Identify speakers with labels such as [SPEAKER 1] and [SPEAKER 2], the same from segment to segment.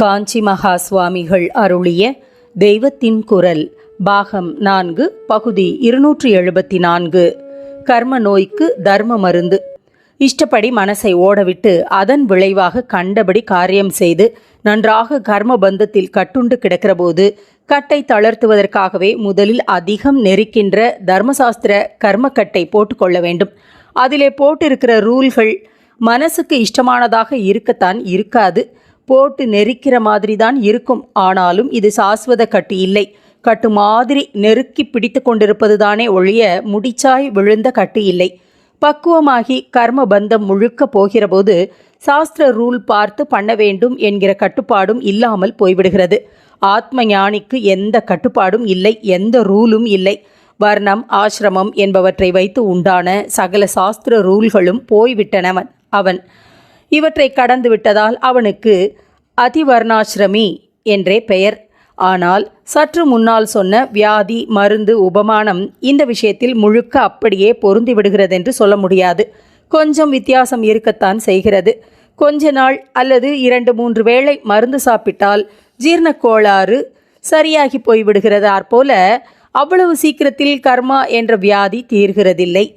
[SPEAKER 1] காஞ்சி மகா சுவாமிகள் அருளிய தெய்வத்தின் குரல் பாகம் நான்கு பகுதி இருநூற்றி எழுபத்தி நான்கு. கர்ம நோய்க்கு தர்ம மருந்து. இஷ்டப்படி மனசை ஓடவிட்டு அதன் விளைவாக கண்டபடி காரியம் செய்து நன்றாக கர்ம பந்தத்தில் கட்டுண்டு கிடக்கிறபோது கட்டை தளர்த்துவதற்காகவே முதலில் அதிகம் நெருக்கின்ற தர்மசாஸ்திர கர்மக்கட்டை போட்டுக்கொள்ள வேண்டும். அதிலே போட்டிருக்கிற ரூல்கள் மனசுக்கு இஷ்டமானதாக இருக்கத்தான் இருக்காது. போட்டு நெரிக்கிற மாதிரி தான் இருக்கும். ஆனாலும் இது சாஸ்வத கட்டு இல்லை. கட்டு மாதிரி நெருக்கி பிடித்து கொண்டிருப்பது தானே ஒழிய முடிச்சாய் விழுந்த கட்டு இல்லை. பக்குவமாகி கர்ம பந்தம் முழுக்க போகிறபோது சாஸ்திர ரூல் பார்த்து பண்ண வேண்டும் என்கிற கட்டுப்பாடும் இல்லாமல் போய்விடுகிறது. ஆத்ம ஞானிக்கு எந்த கட்டுப்பாடும் இல்லை எந்த ரூலும் இல்லை. வர்ணம் ஆசிரமம் என்பவற்றை வைத்து உண்டான சகல சாஸ்திர ரூல்களும் போய்விட்டனவன். அவன் இவற்றை கடந்து விட்டதால் அவனுக்கு அதிவர்ணாசிரமி என்றே பெயர். ஆனால் சற்று முன்னால் சொன்ன வியாதி மருந்து உபமானம் இந்த விஷயத்தில் முழுக்க அப்படியே பொருந்தி விடுகிறதென்று சொல்ல முடியாது. கொஞ்சம் வித்தியாசம் இருக்கத்தான் செய்கிறது. கொஞ்ச நாள் அல்லது இரண்டு மூன்று வேளை மருந்து சாப்பிட்டால் ஜீரணக் கோளாறு சரியாகி போய்விடுகிறதாற் போல அவ்வளவு சீக்கிரத்தில் கர்மா என்ற வியாதி தீர்கிறதில்லை.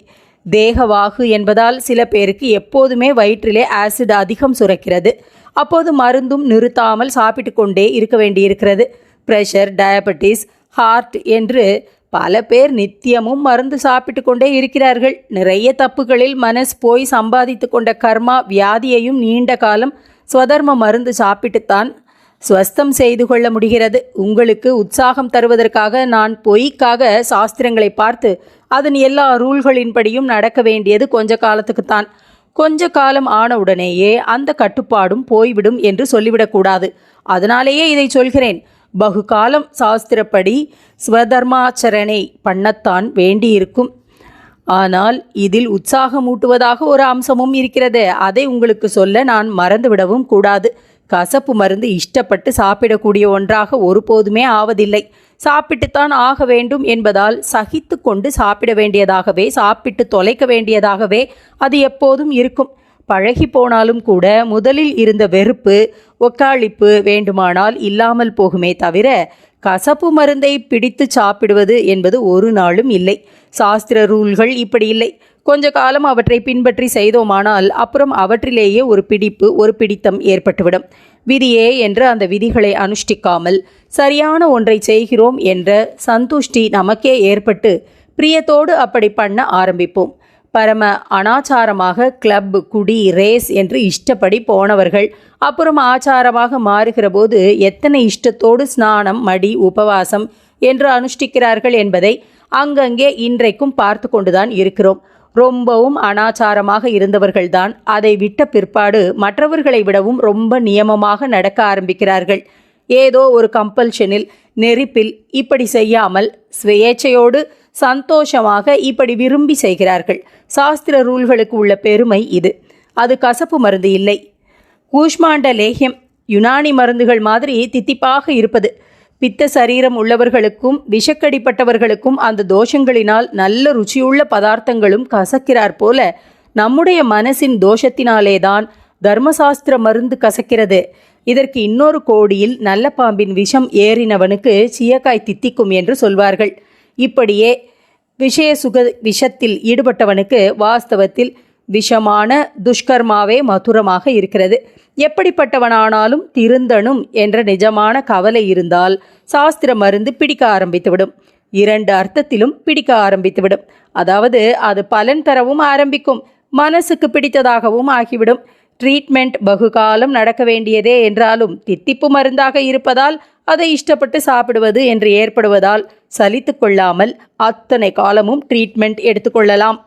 [SPEAKER 1] தேகவாகு என்பதால் சில பேருக்கு எப்போதுமே வயிற்றிலே ஆசிட் அதிகம் சுரக்கிறது. அப்போது மருந்தும் நிறுத்தாமல் சாப்பிட்டு கொண்டே இருக்க வேண்டியிருக்கிறது. ப்ரெஷர் டயபெட்டிஸ் ஹார்ட் என்று பல பேர் நித்தியமும் மருந்து சாப்பிட்டு கொண்டே இருக்கிறார்கள். நிறைய தப்புகளில் மனஸ் போய் சம்பாதித்து கொண்ட கர்மா வியாதியையும் நீண்ட காலம் ஸ்வதர்ம மருந்து சாப்பிட்டுத்தான் ஸ்வஸ்தம் செய்து கொள்ள முடிகிறது. உங்களுக்கு உற்சாகம் தருவதற்காக நான் பொய்க்காக சாஸ்திரங்களை பார்த்து அதன் எல்லா ரூல்களின்படியும் நடக்க வேண்டியது கொஞ்ச காலத்துக்குத்தான். கொஞ்ச காலம் ஆனவுடனேயே அந்த கட்டுப்பாடும் போய்விடும் என்று சொல்லிவிடக்கூடாது அதனாலேயே இதை சொல்கிறேன். பகுகாலம் சாஸ்திரப்படி ஸ்வதர்மாச்சரணை பண்ணத்தான் வேண்டியிருக்கும். ஆனால் இதில் உற்சாகமூட்டுவதாக ஒரு அம்சமும் இருக்கிறது. அதை உங்களுக்கு சொல்ல நான் மறந்துவிடவும் கூடாது. கசப்பு மருந்து இஷ்டப்பட்டு சாப்பிடக்கூடிய ஒன்றாக ஒருபோதுமே ஆவதில்லை. சாப்பிட்டுத்தான் ஆக வேண்டும் என்பதால் சகித்து கொண்டு சாப்பிட வேண்டியதாகவே சாப்பிட்டு தொலைக்க வேண்டியதாகவே அது எப்போதும் இருக்கும். பழகி போனாலும் கூட முதலில் இருந்த வெறுப்பு ஒக்காளிப்பு வேண்டுமானால் இல்லாமல் போகுமே தவிர கசப்பு மருந்தை பிடித்து சாப்பிடுவது என்பது ஒரு நாளும் இல்லை. சாஸ்திர ரூல்கள் இப்படி இல்லை. கொஞ்ச காலம் அவற்றை பின்பற்றி செய்தோமானால் அப்புறம் அவற்றிலேயே ஒரு பிடிப்பு ஒரு பிடித்தம் ஏற்பட்டுவிடும். விதியே என்று அந்த விதிகளை அனுஷ்டிக்காமல் சரியான ஒன்றை செய்கிறோம் என்ற சந்துஷ்டி நமக்கே ஏற்பட்டு பிரியத்தோடு அப்படி பண்ண ஆரம்பிப்போம். பரம அனாச்சாரமாக கிளப் குடி ரேஸ் என்று இஷ்டப்படி போனவர்கள். அப்புறம் ஆச்சாரமாக மாறுகிற போது எத்தனை இஷ்டத்தோடு ஸ்நானம் மடி உபவாசம் என்று அனுஷ்டிக்கிறார்கள் என்பதை அங்கங்கே இன்றைக்கும் பார்த்து கொண்டுதான் இருக்கிறோம். ரொம்பவும் அனாச்சாரமாக இருந்தவர்கள்தான். அதை விட்ட பிற்பாடு மற்றவர்களை விடவும் ரொம்ப நியமமாக நடக்க ஆரம்பிக்கிறார்கள். ஏதோ ஒரு கம்பல்ஷனில் நெருப்பில் இப்படி செய்யாமல் சுயேச்சையோடு சந்தோஷமாக இப்படி விரும்பி செய்கிறார்கள். சாஸ்திர ரூல்களுக்கு உள்ள பெருமை இது. அது கசப்பு மருந்து இல்லை. கூஷ்மாண்ட லேகியம் யுனானி மருந்துகள் மாதிரி தித்திப்பாக இருப்பது. பித்த சரீரம் உள்ளவர்களுக்கும் விஷக்கடிப்பட்டவர்களுக்கும் அந்த தோஷங்களினால் நல்ல ருச்சியுள்ள பதார்த்தங்களும் கசக்கிறார் போல நம்முடைய மனசின் தோஷத்தினாலேதான் தர்மசாஸ்திர மருந்து கசக்கிறது. இதற்கு இன்னொரு கோடியில் நல்ல பாம்பின் விஷம் ஏறினவனுக்கு சீயக்காய் தித்திக்கும் என்று சொல்வார்கள். இப்படியே விஷய சுக விஷத்தில் ஈடுபட்டவனுக்கு வாஸ்தவத்தில் விஷமான துஷ்கர்மாவே மதுரமாக இருக்கிறது. எப்படிப்பட்டவனானாலும் திருந்தனும் என்ற நிஜமான கவலை இருந்தால் சாஸ்திர மருந்து பிடிக்க ஆரம்பித்துவிடும். இரண்டு அர்த்தத்திலும் பிடிக்க ஆரம்பித்துவிடும். அதாவது அது பலன் தரவும் ஆரம்பிக்கும். மனசுக்கு பிடித்ததாகவும் ஆகிவிடும். ட்ரீட்மெண்ட் பகுகாலம் நடக்க வேண்டியதே என்றாலும் தித்திப்பு மருந்தாக இருப்பதால் அதை இஷ்டப்பட்டு சாப்பிடுவது என்று ஏற்படுவதால் சலித்து கொள்ளாமல் அத்தனை காலமும் ட்ரீட்மெண்ட் எடுத்துக்கொள்ளலாம்